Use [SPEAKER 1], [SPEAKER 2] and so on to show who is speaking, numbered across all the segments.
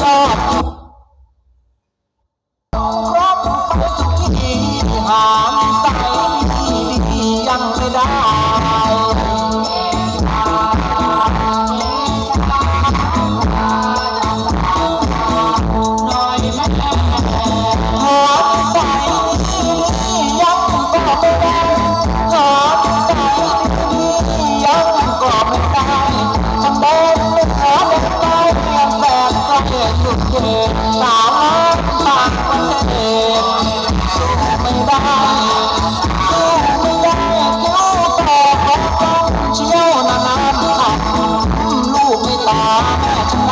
[SPEAKER 1] ชอบครบไปทุกที่หามใส่ดียังได้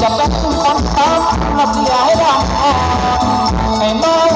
[SPEAKER 1] จะเป็นคนทำมาเสียให้ทำให้มา